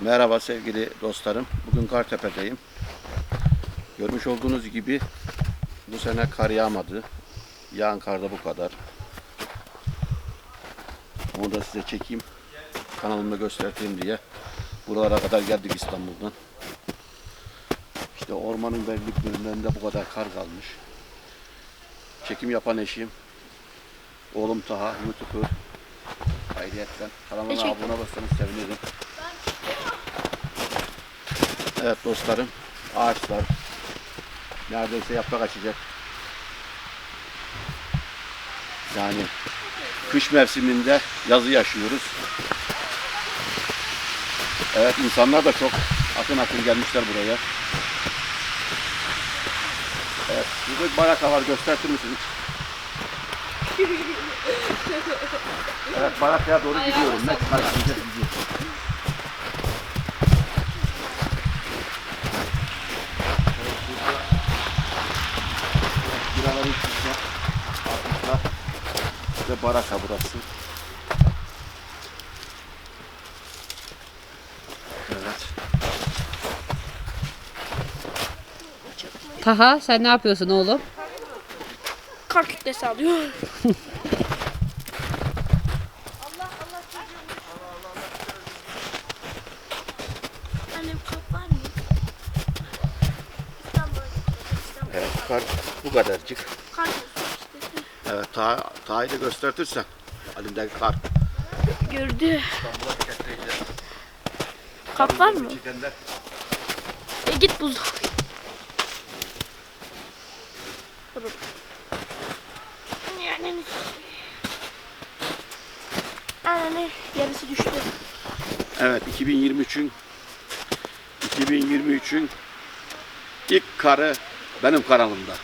Merhaba sevgili dostlarım. Bugün Kartepe'deyim. Görmüş olduğunuz gibi bu sene kar yağmadı. Yağan kar da bu kadar. Onu da size çekeyim. Kanalımda göstereyim diye. Buralara kadar geldik İstanbul'dan. İşte ormanın belli bölümlerinde bu kadar kar kalmış. Çekim yapan eşim. Oğlum Taha, YouTuber. Ayrıyetten kanalıma abone olursanız sevinirim. Evet dostlarım, ağaçlar neredeyse yaprak açacak. Yani kış mevsiminde yazı yaşıyoruz. Evet insanlar da çok akın akın gelmişler buraya. Evet, burada bir baraka var gösterir misiniz? Evet barakaya doğru gidiyorum. Ne gidiyorum. Ve baraka burası. Evet. Taha sen ne yapıyorsun oğlum? Kar kütlesi alıyor. Evet, kar bu kadarcık. Kar. Evet, ta, Taha'yı da göstertirsen. Elimdeki kar. Gördü. İstanbul'a var mı? Çekenler. E git buz. Durun. Yani yarısı düştü. Evet, 2023'ün 2023'ün ilk karı benim kanalımda.